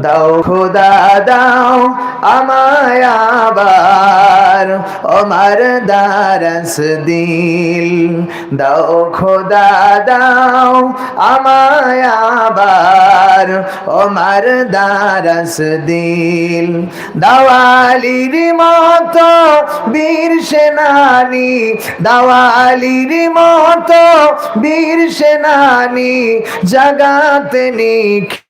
দাও খোদা দাও আমায় আবার ওমার দারস দিল। দাও খোদা, দাও আমায় আবার ওমার দারস দিল। দাওয়ালির মতো বীর সেনানি, দাওয়ালির মতো বীর সেনানি, জাগাতে নিখিল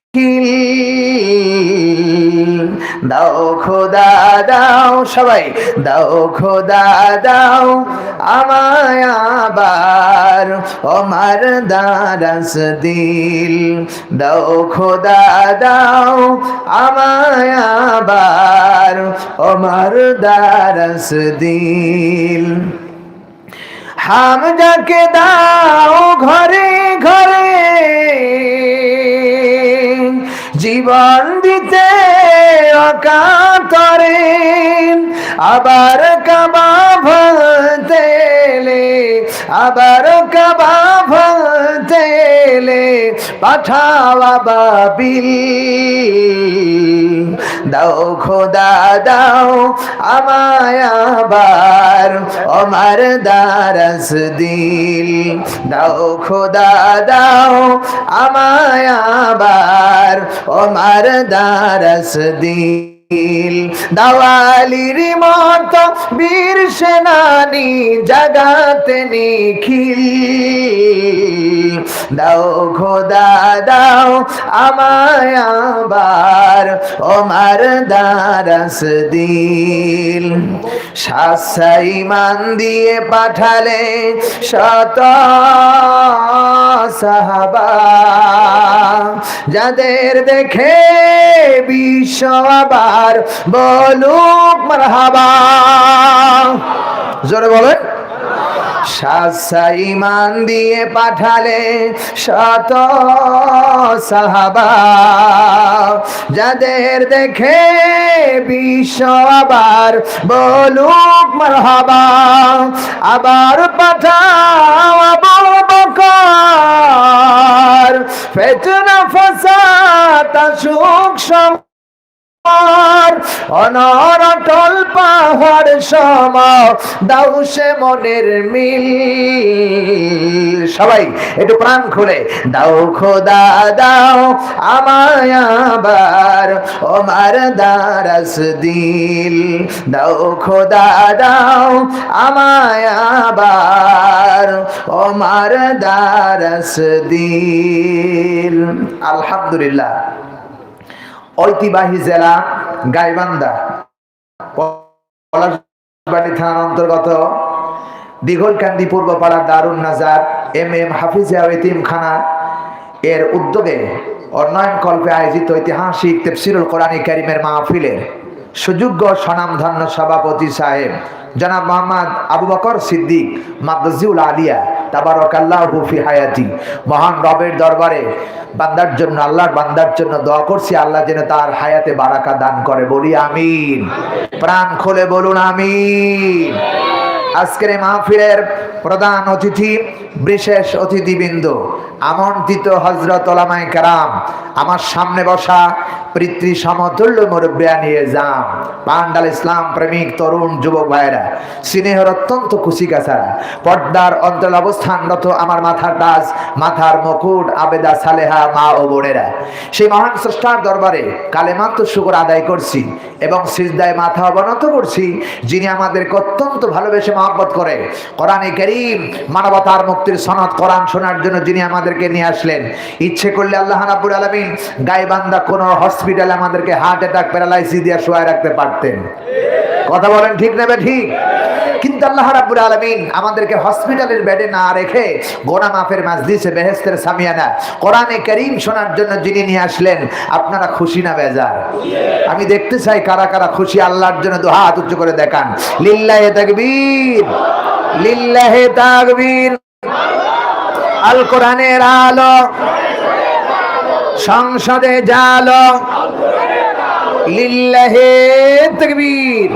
দাও খোদা, দাও সবাই, দাও খোদা, দাও আমায় আবার। ওমার দারাস দিল। দাও খোদা, দাও আমায় আবার। ওমার দারাস দিল। হামজাকে দাও ঘরে ঘরে আবার কাবা ভতেলে, আবার কাবা ভতেলে পাঠাওয়া বাবিল। দাও খোদা, দাও আমায় আবার আমার দারস দিল। দাও খোদা, দাও আমায় আবার আমার দারস দিল। দাওয়ালির মত বীর সেনানি জাগাতে নিখিল। দাও খোদা, দাও আমায় আবার ওমার দারাস দিল। শাসাই মান দিয়ে পাঠালে শত সাহাবা। যাদের দেখে বিশ্ব আবার বলুক মারহাবা। জোরে বলেন। ইমান দিয়ে পাঠালে শত সাহাবা। যাদের দেখে বিশ্ববার বলুক মারহাবা আবার পাঠাও আবু বকর। ফেতনা ফসাদ সুখ সম আর অনর অটল পাহাড় সম, দাও সে মনের মিল। সবাই, একটু প্রাণ খুলে, দাও খোদা, দাও আমায় আবার, ওমার দারাস দিল। দাও খোদা, দাও আমায় আবার, ওমার দারাস দিল। আলহামদুলিল্লাহ। ঐতিবাহী জেলা গাইবান্ধা। পলাশবাড়ি থানার অন্তর্গত দিঘলকান্দি পূর্বপাড়া দারুণ নাজার এম এম হাফিজিয়া এতিমখানা এর উদ্যোগে অন্যয়ন কল্পে আয়োজিত ঐতিহাসিক তেফসিরুল কোরআনী কারিমের মাহফিলের সুযোগ্য স্বনামধন্য সভাপতি সাহেব জনাব মোহাম্মদ আবু বকর সিদ্দিক মাদ্দাজিউল আলিয়া তাবারকাল্লাহ ফি হায়াতি। মহান রবের দরবারে বান্দার জন্য, আল্লাহর বান্দার জন্য দোয়া করছি, আল্লাহ যেন তার হায়াতে বারাকা দান করে। বলি আমিন। প্রাণ খোলে বলুন আমিন। আজকের মাহফিলের প্রধান অতিথি, বিশেষ অতিথিবৃন্দ, আমন্ত্রিত হজরত ওলামায় কারাম, আমার সামনে বসা পিতৃ সমতুল্য মুরব্বিয়া নিয়ে যান। পান্ডাল ইসলাম প্রেমিক, তরুণ যুবক ভাইয়েরা, স্নেহর অত্যন্ত খুশি কাছাড়া পর্দার অন্তর অবস্থানরত আমার মাথার দাস মাথার মুকুট, আবেদা সালেহা মা ও বোনেরা। সেই মহান স্রষ্টার দরবারে কালেমান্ত শুকর আদায় করছি এবং সিজদায় মাথা অবনত করছি, যিনি আমাদেরকে অত্যন্ত ভালোবেসে মহব্বত করে। কোরআনে করিম মানবতার মুক্তির সনদ কোরআন শোনার জন্য যিনি আমাদেরকে নিয়ে আসলেন, ইচ্ছে করলে আল্লাহ রাব্বুল আলমিন গাইবান্ধা কোনো হসপিটালে আমাদেরকে হার্ট অ্যাটাক, প্যারালাইসিস দিয়ে শোয়ায় রাখতে পারতেন। কথা বলেন ঠিক নেবে ঠিক? কিন্তু আল্লাহ রাব্বুল আলামিন আমাদেরকে হসপিটালের বেডে না রেখে গোনা মাফের মাজলিসে বেহেস্তের সামিয়ানা কোরআনে করিম শোনার জন্য যিনি নিয়ে আসলেন, আপনারা খুশি না বেজার? আমি দেখতে চাই কারা কারা খুশি, আল্লাহর জন্য দু হাত উচ্চ করে দেখান। লিল্লাহে তাকবীর লিল্লাহে তাকবীর। আল কোরআনের আলো, সংসদে জালো। লিল্লাহে তাকবীর।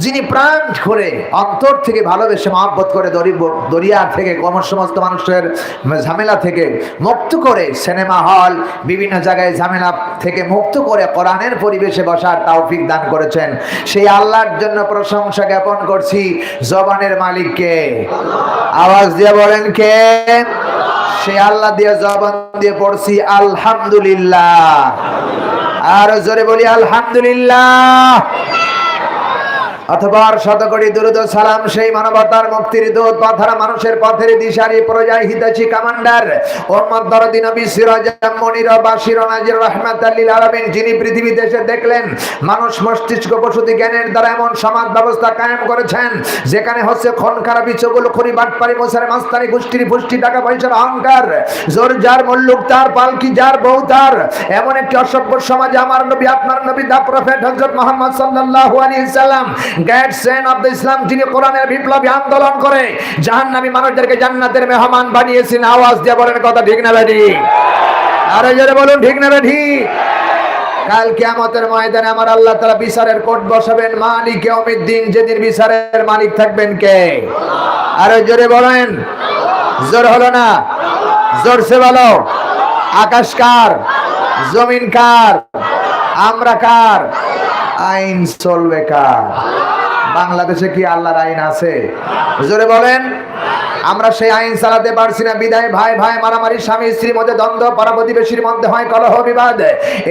যিনি প্রাণ করে অন্তর থেকে ভালোবেসে মহব্বত করে দরি- দরিয়া থেকে সমস্ত মানুষের ঝামেলা থেকে মুক্ত করে সিনেমা হল, বিভিন্ন জায়গায় ঝামেলা থেকে মুক্ত করে কোরআনের পরিবেশে বসার তৌফিক দান করেছেন। সেই আল্লাহর জন্য প্রশংসা জ্ঞাপন করছি জবানের মালিককে। আওয়াজ দিয়ে বলেন কে? সে আল্লাহ দিয়ে জবান দিয়ে পড়ছি, আলহামদুলিল্লাহ। আর জোরে বলি, আলহামদুলিল্লাহ। অথবা শতকোটি দুরুদ সালাম সেই মানবতার মুক্তির দূত, পাথারা মানুষের পথের দিশারি প্রজায় হিতাচি কমান্ডার। মনির নাজির যিনি পৃথিবীতে এসে দেখলেন, মানুষ মস্তিষ্ক প্রসূতি জ্ঞানের দ্বারা এমন সমাজ ব্যবস্থা কায়েম করেছেন, যেখানে হচ্ছে খুন খারাপি চগুল মাস্তানি পুষ্টি, টাকা পয়সার অহংকার, জোর যার মল্লুক তার, পালকি এমন একটি অসভ্য সমাজে আমার নবী, আপনার নবী, দা প্রফেট হযরত মুহাম্মদ সাল্লাল্লাহু আলাইহি সাল্লাম কোরআনের বিপ্লবী আন্দোলন করে মানুষদেরকে জান্নাতের মেহমান বানিয়েছেন। আওয়াজ দিয়ে বলেন কথা জোরে কাল ময়দানে আমার আল্লাহ বিচারের কোর্ট বসাবেন। মালিক ইয়াউমিদ্দিন, যেদিন বিচারের মালিক থাকবেন কে? আরে জোরে বলেন। জোর হলো না? জোরসে বলো। আকাশ কার? জমিন কার? আমরা কার? আইন চলবে কার? বাংলাদেশে কি আল্লাহর আইন আছে? জোরে বলেন। আমরা সেই আইন চালাতে পারছি না। বিদায় ভাই ভাই, মারামারি, স্বামী, স্ত্রীর মধ্যে দ্বন্দ্ব পাড়া মধ্যে হয় কলহ বিবাদ।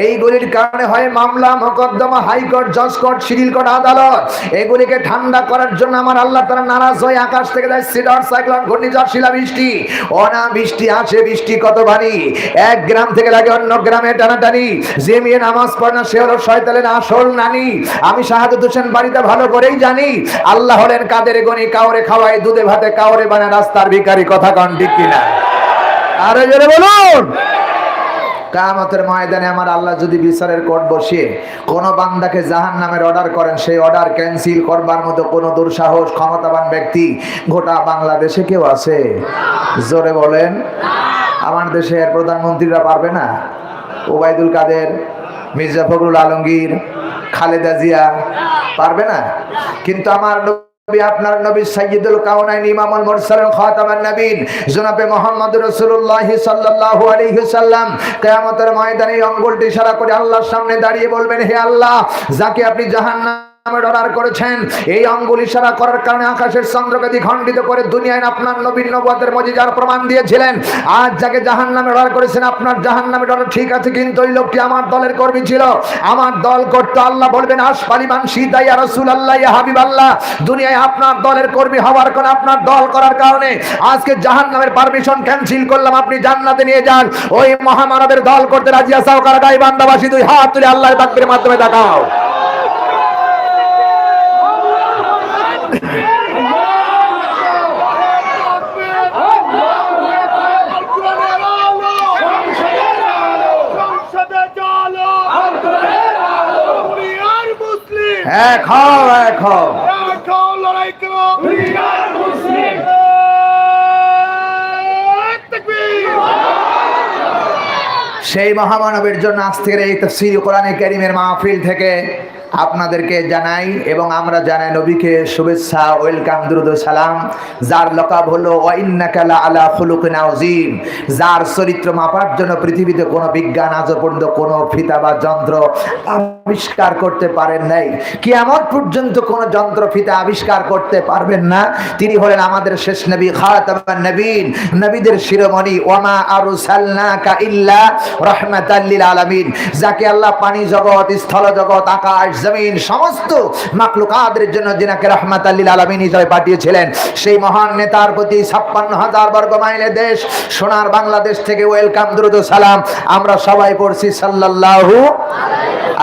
এইগুলির কারণে হয় মামলা, মোকদ্দমা, হাইকোর্ট, জজ কোর্ট, সিভিল কোর্ট, আদালত। এগুলিকে ঠান্ডা করার জন্য আমার আল্লাহ তারা নারাজ হয়ে আকাশ থেকে দেয় সিডর, সাইক্লোন, ঘূর্ণিঝড় শিলা বৃষ্টি অনা বৃষ্টি আসে বৃষ্টি, কত ভারী। এক গ্রাম থেকে লাগে অন্য গ্রামে টানাটানি। যে মেয়ে নামাজ পড়ে না, সে হলো শয়তানের আসল নানি। আমি শাহাদুত হোসেন বাড়িতে ভালো করেই জানি। আল্লাহ হলেন কাদের গনি, কাউরে খাওয়াই দুধে ভাতে কাউরে বানায় রাস্তার ভিখারি কথা কন, ঠিক কিনা? আরে জোরে বলুন। কামতের ময়দানে আমার আল্লাহ যদি বিচারের কোর্ট বসিয়ে কোন বান্দাকে জাহান নামের অর্ডার করেন, সেই অর্ডার ক্যান্সেল করবার মতো কোন দুঃসাহস ক্ষমতাবান ব্যক্তি গোটা বাংলাদেশে কেউ আছে? জোরে বলেন। আমার দেশের প্রধানমন্ত্রীরা পারবে না? ওবায়দুল কাদের, মির্জা ফখরুল আলমগীর, খালেদা জিয়া পারবে না? কিন্তু আমার নবী, আপনার নবী সাইয়্যিদুল কাউনাইন ইমামুল মুরসালিন খাতামান নবীন। জনাবে মুহাম্মদ রাসূলুল্লাহ সাল্লাল্লাহু আলাইহি সাল্লাম। কিয়ামতের ময়দানে আঙ্গুলটি ইশারা করে আল্লাহর সামনে দাঁড়িয়ে বলবেন, হে আল্লাহ, যাকে আপনি জাহান্নাম দুনিয়ায় আপনার দলের কর্মী হওয়ার কারণে, আপনার দল করার কারণে আজকে জাহান নামের পারমিশন ক্যান্সেল করলাম, আপনি জান্নাতে নিয়ে যান। ওই মহামানবের দল করতে রাজি আসাও কারা গাই বান্দাবাসী? দুই হাত তুলে আল্লাহর মাধ্যমে দেখাও। এক হও এক হও। লড়াই করো। মুসলিম সেই মহামানবের জন্য আজ থেকে এই তফসিল কোরআনে কেরিমের মাহফিল থেকে আপনাদেরকে জানাই এবং আমরা জানাই নবীকে শুভেচ্ছা, ওয়েলকাম, দুরুদ সালাম। যার লকাব হলো ওয়াইন্নাকালা আলা খুলুকিন আযীম। যার চরিত্র মাপার জন্য পৃথিবীতে কোনো বিজ্ঞান আজ পর্যন্ত কোনো ফিতা বা যন্ত্র আবিষ্কার করতে পারেন নাই। কিয়ামত পর্যন্ত কোনো যন্ত্র, ফিতা আবিষ্কার করতে পারবেন না। তিনি হলেন আমাদের শেষ নবী, খাতামান নবীন। নবীদের শিরোমণি, ওয়ামা আরসালনাকা ইল্লা রাহমাতাল লিল আলামিন। যাকে আল্লাহ পানি জগৎ, স্থল জগৎ, আকাশ জমিন সমস্ত মাকলুকাদের জন্য যিনাকে রাহমাতাল লিল আলমিন হিসাবে পাঠিয়েছিলেন, সেই মহান নেতার প্রতি ছাপ্পান্ন হাজার বর্গ মাইলের দেশ, সোনার বাংলাদেশ থেকে ওয়েলকাম, দ্রুত সালাম। আমরা সবাই পড়ছি সাল্লাল্লাহু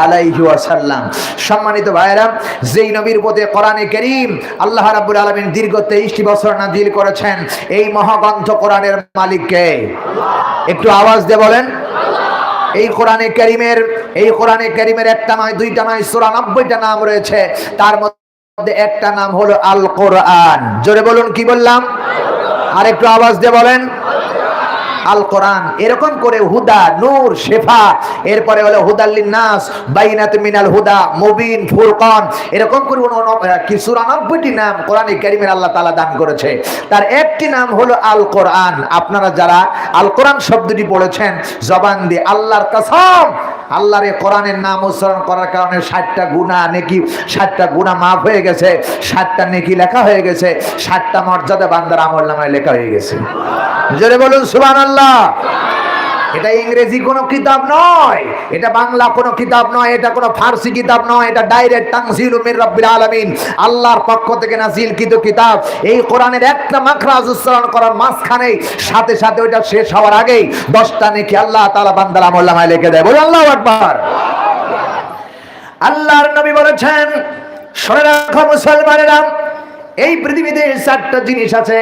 আলাইহি ওয়াসাল্লাম। সম্মানিত ভাইরা যেই নবীর পথে কোরআনে করিম আল্লাহ রাব্বুল আলামিন দীর্ঘ 23টি বছর নাজিল করেছেন, এই মহাগ্রন্থ কোরআনের মালিককে একটু আওয়াজ দিয়ে বলেন। এই কোরআনে করিমের এই কোরআনে করিমের একটা নয়, দুইটা নয় 90টা নাম রয়েছে। তার মধ্যে একটা নাম হলো আল কোরআন জোরে বলুন, কি বললাম? আর একটু আওয়াজ দিয়ে বলেন। আল কোরআন এরকম করে হুদা, নূর, শেফা, এরপরে হলো হুদাল্লিন নাস বাইনাত মিনাল হুদা, মুবিন, ফুরকান। এরকম করে চুরানব্বইটি নাম কোরআনে কারিমের আল্লাহ তাআলা দান করেছে। তার একটি নাম হলো আল কোরআন আপনারা যারা আল কোরআন শব্দটি পড়েছেন, জবান দিয়ে আল্লাহর কসম আল্লাহর কোরআনের নাম উচ্চারণ করার কারণে ষাটটা গুণা নেকি, ষাটটা গুণা মাফ হয়ে গেছে, ষাটটা নেকি লেখা হয়ে গেছে, ষাটটা মর্যাদা বান্দার আমল নামায় লেখা হয়ে গেছে। জোরে বলুন সুবান আল্লাহ এটা ইংরেজি কোনো কিতাব নয়, এটা বাংলা কোনো কিতাব নয়, এটা কোনো ফার্সি কিতাব নয়, এটা ডাইরেক্ট তানজিল মির রাব্বিল আলামিন। আল্লাহর পক্ষ থেকে নাজিল কিন্তু কিতাব। এই কোরআনের একটা মাখরাজ উচ্চারণ করার মাঝখানে সাথে সাথে ওইটা শেষ হওয়ার আগেই দশটা নেকি আল্লাহ তাআলা বান্দার আমল লিখে দেয়। বলে আল্লাহু আকবার। আল্লাহর নবী বলেছেন, শুনে রাখো মুসলমানেরা, এই পৃথিবীতে চারটা জিনিস আছে।